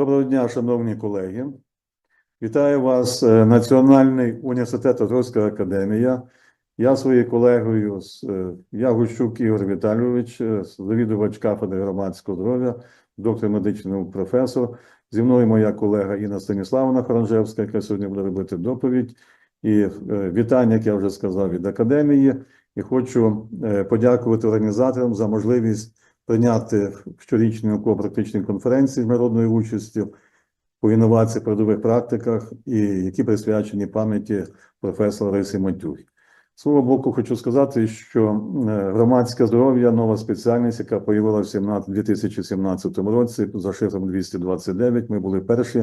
Доброго дня, шановні колеги. Вітаю вас, е, Національний університет Отрська академія. Я своєю колегою, з- е, я Гущук Ігор Віталійович, е, завідувач кафедри громадського здоров'я, доктор медичних наук, професор. Зі мною моя колега Інна Станіславовна Хоранжевська, яка сьогодні буде робити доповідь. І вітання, як я вже сказав, від академії. І хочу подякувати організаторам за можливість прийняти в щорічній науково-практичній конференції з міжнародною участю по інновації передових практиках, і які присвячені пам'яті професора Риси Матюхи. Свого боку, хочу сказати, що е, громадське здоров'я нова спеціальність, яка появилася в 17 2017 році за шифром 229. Ми були перші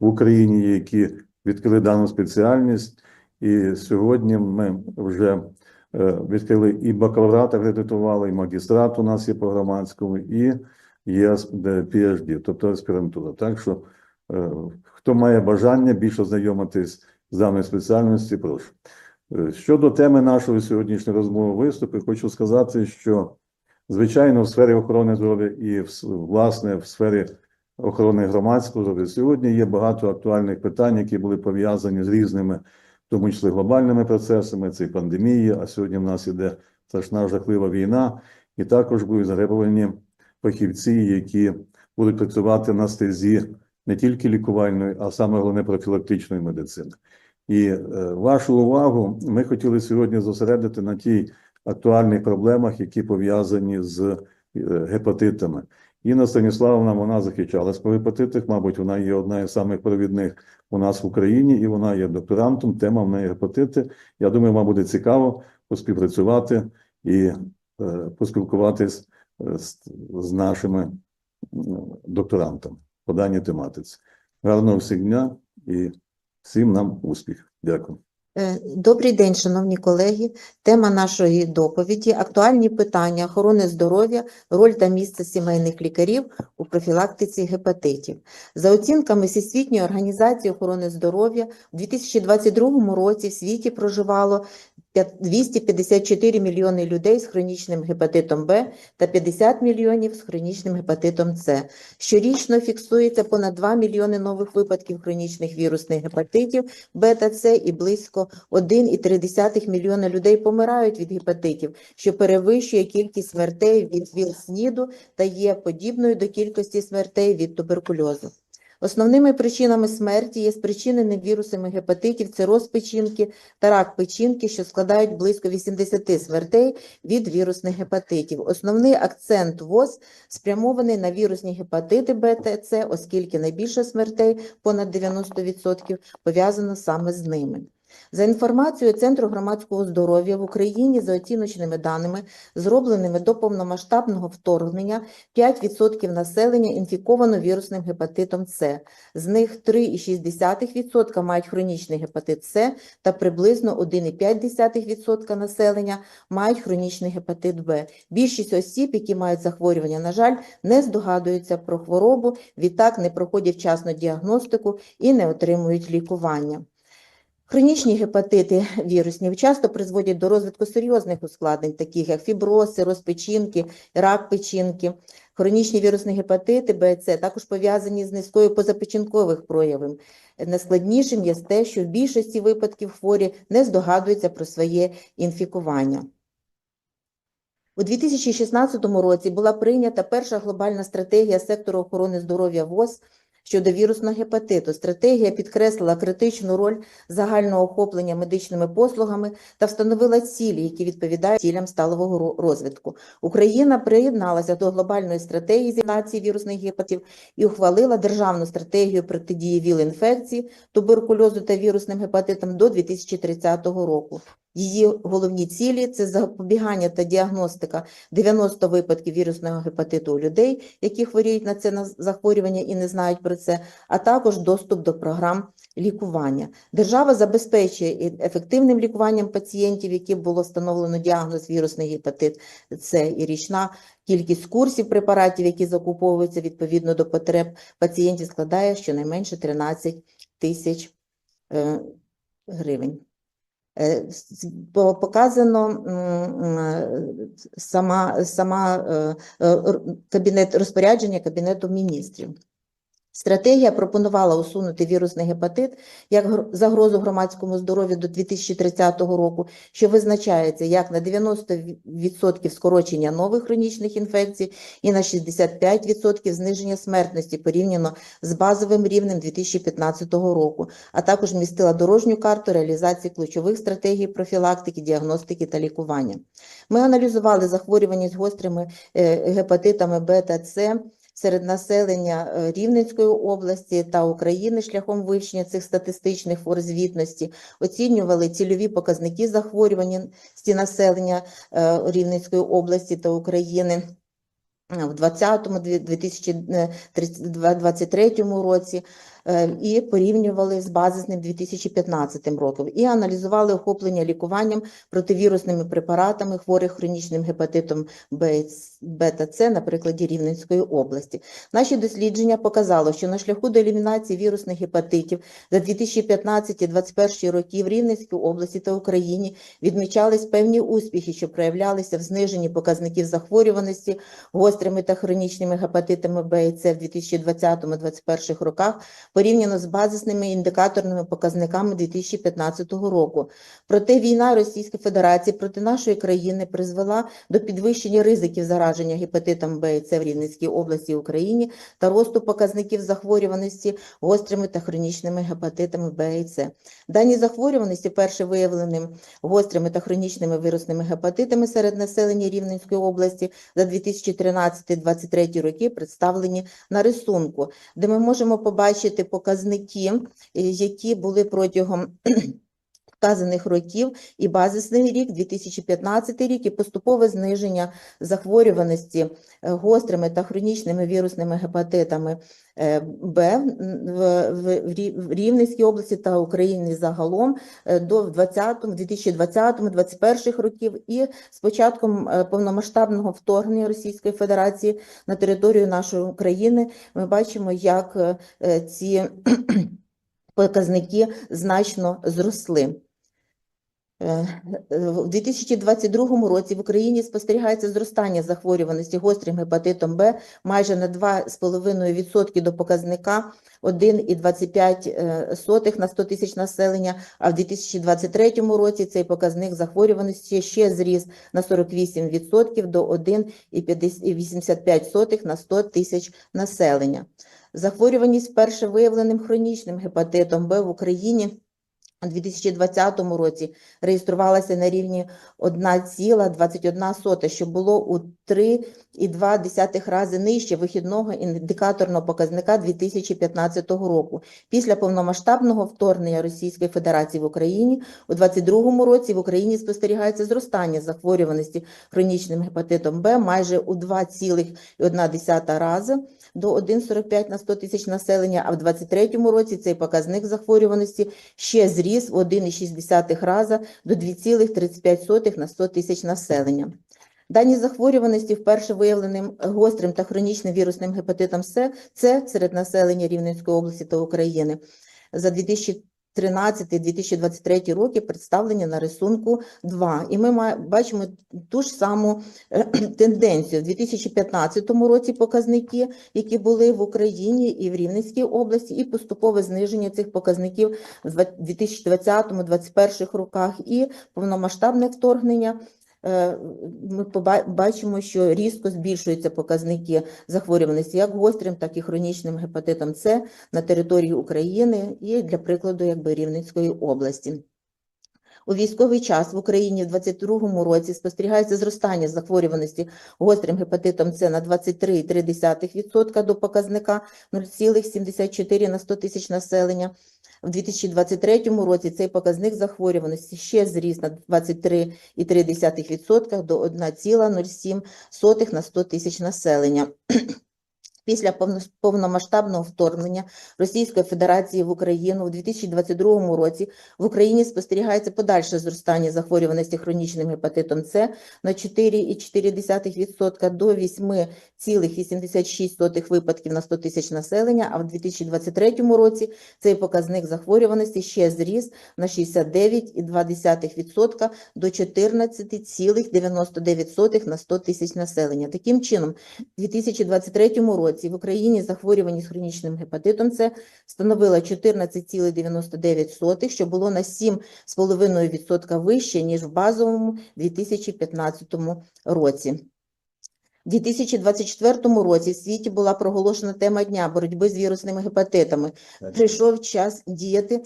в Україні, які відкрили дану спеціальність. І сьогодні ми вже відкрили і бакалаврат акредитували, і магістрат у нас є по громадському, і є PhD, тобто аспірантура. Так що, е, хто має бажання більше знайомитись з даною спеціальністю, прошу. Е, Щодо теми нашої сьогоднішньої розмови виступу, хочу сказати, що звичайно в сфері охорони здоров'я і власне в сфері охорони громадського здоров'я сьогодні є багато актуальних питань, які були пов'язані з різними, тому числі глобальними процесами, це і пандемія, а сьогодні в нас іде страшна жахлива війна, і також будуть затребувані фахівці, які будуть працювати на стезі не тільки лікувальної, а саме головне профілактичної медицини. І е, вашу увагу ми хотіли сьогодні зосередити на тій актуальних проблемах, які пов'язані з е, гепатитами. Інна Станіславовна, вона захищалась по гепатитах, мабуть, вона є одна із самих провідних у нас в Україні, і вона є докторантом. Тема в неї гепатити. Я думаю, вам буде цікаво поспівпрацювати і е, поспілкуватись е, з, нашими докторантами по даній тематиці. Гарного всіх дня і всім нам успіх. Дякую. Е, Добрий день, шановні колеги. Тема нашої доповіді – актуальні питання охорони здоров'я, роль та місце сімейних лікарів у профілактиці гепатитів. За оцінками Всесвітньої організації охорони здоров'я, у 2022 році в світі проживало 254 мільйони людей з хронічним гепатитом Б та 50 мільйонів з хронічним гепатитом С. Щорічно фіксується понад 2 мільйони нових випадків хронічних вірусних гепатитів Б та С і близько 1,3 мільйона людей помирають від гепатитів, що перевищує кількість смертей від ВІЛ-СНІДу та є подібною до кількості смертей від туберкульозу. Основними причинами смерті є спричинені вірусами гепатитів цироз печінки та рак печінки, що складають близько 80 смертей від вірусних гепатитів. Основний акцент ВОЗ спрямований на вірусні гепатити БТЦ, оскільки найбільше смертей, понад 90%, пов'язано саме з ними. За інформацією Центру громадського здоров'я в Україні за оціночними даними, зробленими до повномасштабного вторгнення, 5% населення інфіковано вірусним гепатитом С. З них 3,6% мають хронічний гепатит С та приблизно 1,5% населення мають хронічний гепатит Б. Більшість осіб, які мають захворювання, на жаль, не здогадуються про хворобу, відтак не проходять вчасно діагностику і не отримують лікування. Хронічні гепатити вірусні часто призводять до розвитку серйозних ускладнень, таких як фіброз, сироз печінки, рак печінки. Хронічні вірусні гепатити Б С також пов'язані з низкою позапечінкових проявів. Найскладнішим є те, що в більшості випадків хворі не здогадуються про своє інфікування. У 2016 році була прийнята перша глобальна стратегія сектору охорони здоров'я ВОЗ щодо вірусного гепатиту. Стратегія підкреслила критичну роль загального охоплення медичними послугами та встановила цілі, які відповідають цілям сталого розвитку. Україна приєдналася до глобальної стратегії з елімінації вірусних гепатитів і ухвалила державну стратегію протидії ВІЛ-інфекції, туберкульозу та вірусним гепатитам до 2030 року. Її головні цілі це запобігання та діагностика 90 випадків вірусного гепатиту у людей, які хворіють на це захворювання і не знають про це, а також доступ до програм лікування. Держава забезпечує ефективним лікуванням пацієнтів, яким було встановлено діагноз вірусний гепатит С і річна кількість курсів препаратів, які закуповуються відповідно до потреб пацієнтів, складає щонайменше 13 тисяч е, гривень. Е, Показано м, сама, сама е, е, кабінет розпорядження Кабінету міністрів. Стратегія пропонувала усунути вірусний гепатит як загрозу громадському здоров'ю до 2030 року, що визначається як на 90% скорочення нових хронічних інфекцій і на 65% зниження смертності порівняно з базовим рівнем 2015 року, а також містила дорожню карту реалізації ключових стратегій профілактики, діагностики та лікування. Ми аналізували захворюваність гострими е, гепатитами Б та С серед населення е, Рівненської області та України шляхом вивчення цих статистичних форм звітності, оцінювали цільові показники захворюваності населення е, Рівненської області та України е, в 2020-2023 році і порівнювали з базисним 2015 роком, і аналізували охоплення лікуванням противірусними препаратами хворих хронічним гепатитом Б, Б та С на прикладі Рівненської області. Наші дослідження показало, що на шляху до елімінації вірусних гепатитів за 2015-2021 роки в Рівненській області та Україні відмічались певні успіхи, що проявлялися в зниженні показників захворюваності гострими та хронічними гепатитами Б і С в 2020-2021 роках порівняно з базисними індикаторними показниками 2015 року. Проте війна Російської Федерації проти нашої країни призвела до підвищення ризиків зараження гепатитом Б і С в Рівненській області і Україні та росту показників захворюваності гострими та хронічними гепатитами Б і С. Дані захворюваності перше виявленим гострими та хронічними вірусними гепатитами серед населення Рівненської області за 2013-2023 роки представлені на рисунку, де ми можемо побачити показники, е, які були протягом вказаних років і базисний рік, 2015 рік, і поступове зниження захворюваності е, гострими та хронічними вірусними гепатитами е, Б в, Рівненській області та Україні загалом е, до 20, 2020-2021 років і з початком повномасштабного вторгнення Російської Федерації на територію нашої України ми бачимо, як ці показники значно зросли. Е, е, В 2022 році в Україні спостерігається зростання захворюваності гострим гепатитом Б майже на 2,5% до показника 1,25 на 100 тисяч населення, а в 2023 році цей показник захворюваності ще зріс на 48% до 1,85 на 100 тисяч населення. Захворюваність вперше виявленим хронічним гепатитом Б в Україні у 2020 році реєструвалася на рівні 1,21, що було у 3,2 рази нижче вихідного індикаторного показника 2015 року. Після повномасштабного вторгнення Російської Федерації в Україні у 2022 році в Україні спостерігається зростання захворюваності хронічним гепатитом Б майже у 2,1 рази до 1,45 на 100 тисяч населення, а в 2023 році цей показник захворюваності ще зріс в 1,6 рази до 2,35 на 100 тисяч населення. Дані захворюваності вперше виявленим гострим та хронічним вірусним гепатитом С, С серед населення Рівненської області та України за 2013-2023 роки представлені на рисунку 2. І ми бачимо ту ж саму тенденцію. В 2015 році показники, які були в Україні і в Рівненській області, і поступове зниження цих показників в 2020-2021 роках, і повномасштабне вторгнення. Е, Ми бачимо, що різко збільшуються показники захворюваності як гострим, так і хронічним гепатитом С на території України і, для прикладу, якби Рівненської області. У військовий час в Україні в 2022 році спостерігається зростання захворюваності гострим гепатитом С на 23,3% до показника 0,74 на 100 тисяч населення. В 2023 році цей показник захворюваності ще зріс на 23,3% до 1,07 на 100 тисяч населення. Після повно- повномасштабного вторгнення Російської Федерації в Україну у 2022 році в Україні спостерігається подальше зростання захворюваності хронічним гепатитом С на 4,4% до 8,86 випадків на 100 тисяч населення, а в 2023 році цей показник захворюваності ще зріс на 69,2% до 14,99 на 100 тисяч населення. Таким чином, у 2023 році році в Україні захворюваність хронічним гепатитом С становила 14,99, що було на 7,5% вище, ніж в базовому 2015 році. У 2024 році в світі була проголошена тема дня боротьби з вірусними гепатитами. Прийшов час діяти,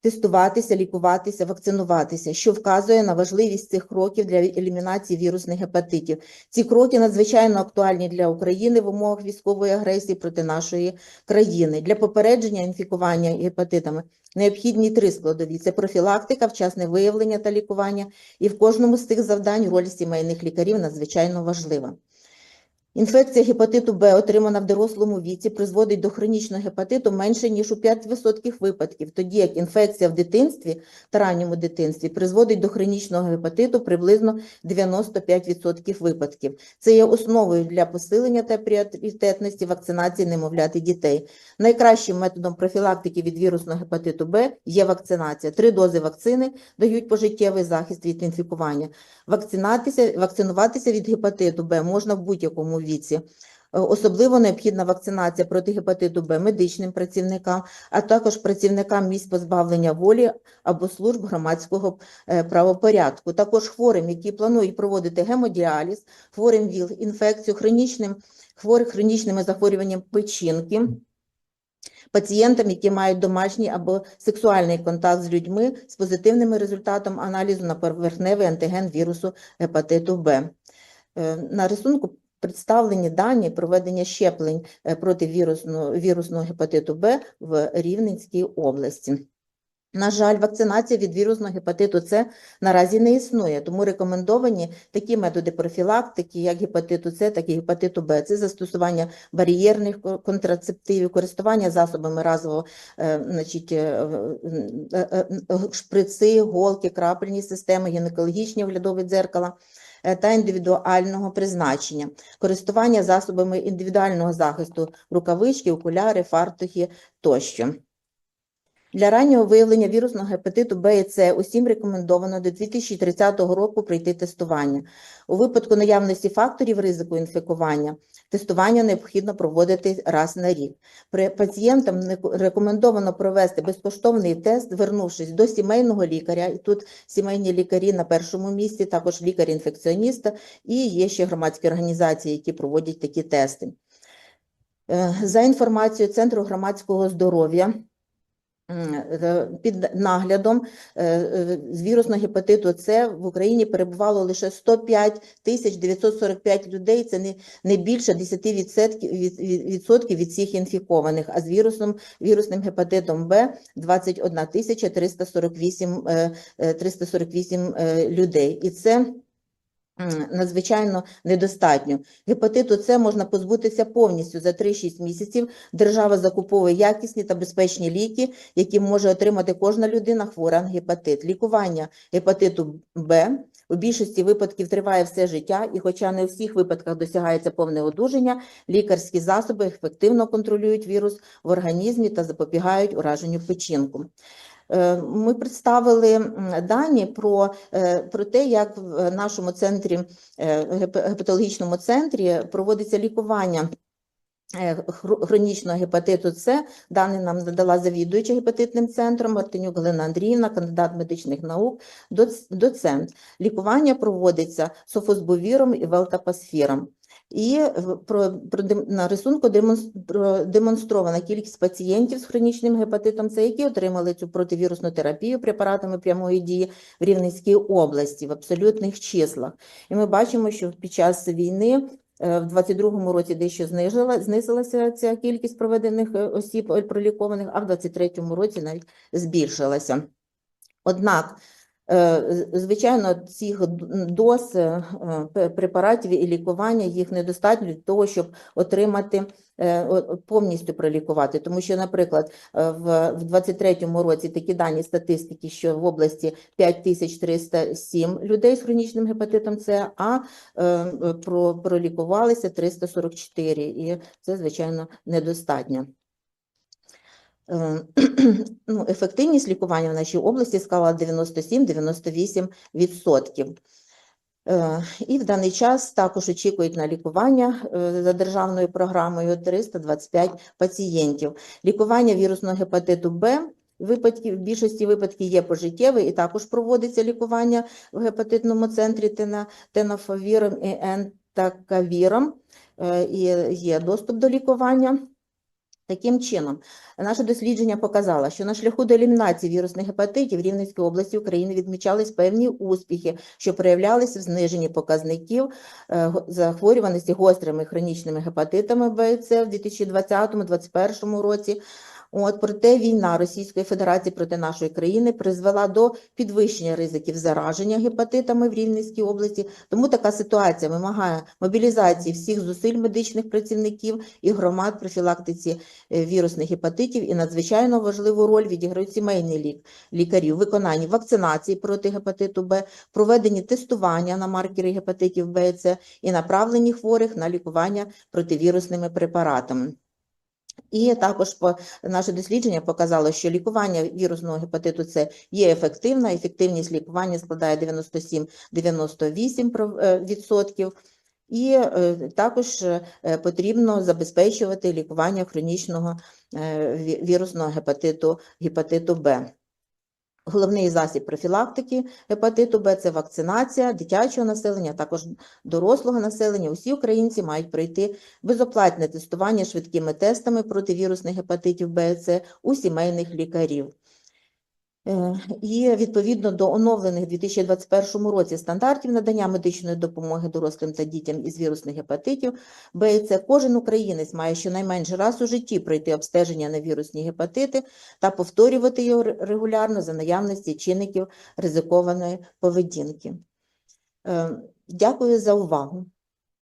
тестуватися, лікуватися, вакцинуватися, що вказує на важливість цих кроків для елімінації вірусних гепатитів. Ці кроки надзвичайно актуальні для України в умовах військової агресії проти нашої країни. Для попередження інфікування гепатитами необхідні три складові: це профілактика, вчасне виявлення та лікування. І в кожному з цих завдань роль сімейних лікарів надзвичайно важлива. Інфекція гепатиту Б, отримана в дорослому віці, призводить до хронічного гепатиту менше, ніж у 5% випадків, тоді як інфекція в дитинстві та ранньому дитинстві призводить до хронічного гепатиту приблизно 95% випадків. Це є основою для посилення та пріоритетності вакцинації немовлят і дітей. Найкращим методом профілактики від вірусного гепатиту Б є вакцинація. Три дози вакцини дають пожиттєвий захист від інфікування. Вакцинатися, вакцинуватися від гепатиту Б можна в будь-якому віці. Е, Особливо необхідна вакцинація проти гепатиту Б медичним працівникам, а також працівникам місць позбавлення волі або служб громадського е, правопорядку. Також хворим, які планують проводити гемодіаліз, хворим ВІЛ, інфекцію, хронічним, хворих хронічними захворюванням печінки, пацієнтам, які мають домашній або сексуальний контакт з людьми з позитивним результатом аналізу на поверхневий антиген вірусу гепатиту Б. Е, На рисунку представлені дані проведення щеплень е, проти вірусного, вірусного гепатиту Б в Рівненській області. На жаль, вакцинація від вірусного гепатиту С наразі не існує, тому рекомендовані такі методи профілактики, як гепатиту С, так і гепатиту Б. Це застосування бар'єрних контрацептивів, користування засобами разового, е, значить, е, шприци, голки, крапельні системи, гінекологічні оглядові дзеркала та індивідуального призначення, користування засобами індивідуального захисту, рукавички, окуляри, фартухи тощо. Для раннього виявлення вірусного гепатиту Б і С усім рекомендовано до 2030 року пройти тестування. У випадку наявності факторів ризику інфікування тестування необхідно проводити раз на рік. При пацієнтам рекомендовано провести безкоштовний тест, звернувшись до сімейного лікаря. І тут сімейні лікарі на першому місці, також лікар-інфекціоніста, і є ще громадські організації, які проводять такі тести. Е, За інформацією Центру громадського здоров'я, під наглядом е, е, з вірусного гепатиту С в Україні перебувало лише 105 тисяч 945 людей. Це не, не більше 10% відсотків від, всіх інфікованих, а з вірусом, вірусним гепатитом Б 21 тисяча 348, е, е, 348 е, людей. І це надзвичайно недостатньо. Гепатиту С можна позбутися повністю за 3-6 місяців. Держава закуповує якісні та безпечні ліки, які може отримати кожна людина хвора на гепатит. Лікування гепатиту Б у більшості випадків триває все життя, і хоча не у всіх випадках досягається повне одужання, лікарські засоби ефективно контролюють вірус в організмі та запобігають ураженню печінку. Е, Ми представили дані про, е, про те, як в нашому центрі, е, гепатологічному центрі проводиться лікування хронічного гепатиту С. Дані нам надала завідуюча гепатитним центром Мартинюк Галина Андріївна, кандидат медичних наук, доцент. Лікування проводиться софосбовіром і велтапасфіром. І в- про, про, на рисунку демонс- продемонстрована кількість пацієнтів з хронічним гепатитом С, які отримали цю противірусну терапію препаратами прямої дії в Рівненській області в абсолютних числах. І ми бачимо, що під час війни е, в 22-му році дещо знижила, знизилася ця кількість проведених е, осіб е, пролікованих, а в 23-му році навіть збільшилася. Однак, е, звичайно, цих доз е, препаратів і лікування їх недостатньо для того, щоб отримати е, повністю пролікувати. Тому що, наприклад, е, в, в 23-му році такі дані статистики, що в області 5307 людей з хронічним гепатитом С, а е, е, про, пролікувалися 344, і це, звичайно, недостатньо. Е, Ну, ефективність лікування в нашій області склала 97-98%. Е, І в даний час також очікують на лікування е, за державною програмою 325 пацієнтів. Лікування вірусного гепатиту Б випадків, в більшості випадків є пожиттєве і також проводиться лікування в гепатитному центрі тена, тенофовіром і ентакавіром. І є доступ до лікування. Таким чином, наше дослідження показало, що на шляху до елімінації вірусних гепатитів в Рівненській області України відмічались певні успіхи, що проявлялися в зниженні показників е, захворюваності гострими хронічними гепатитами Б і С в 2020-2021 році. От, проте війна Російської Федерації проти нашої країни призвела до підвищення ризиків зараження гепатитами в Рівненській області. Тому така ситуація вимагає мобілізації всіх зусиль медичних працівників і громад профілактиці е, вірусних гепатитів і надзвичайно важливу роль відіграють сімейні лік, у виконанні вакцинації проти гепатиту Б, проведенні тестування на маркери гепатитів Б і С і направлені хворих на лікування противірусними препаратами. І також наше дослідження показало, що лікування вірусного гепатиту С є ефективна, ефективність лікування складає 97-98% про- е. І е, також е, потрібно забезпечувати лікування хронічного вірусного гепатиту, гепатиту Б. Головний засіб профілактики гепатиту Б – це вакцинація дитячого населення, також дорослого населення. Усі українці мають пройти безоплатне тестування швидкими тестами проти вірусних гепатитів Б С у сімейних лікарів. Е, І відповідно до оновлених у 2021 році стандартів надання медичної допомоги дорослим та дітям із вірусних гепатитів Б і С, кожен українець має щонайменше раз у житті пройти обстеження на вірусні гепатити та повторювати його регулярно за наявності чинників ризикованої поведінки. Е, Дякую за увагу.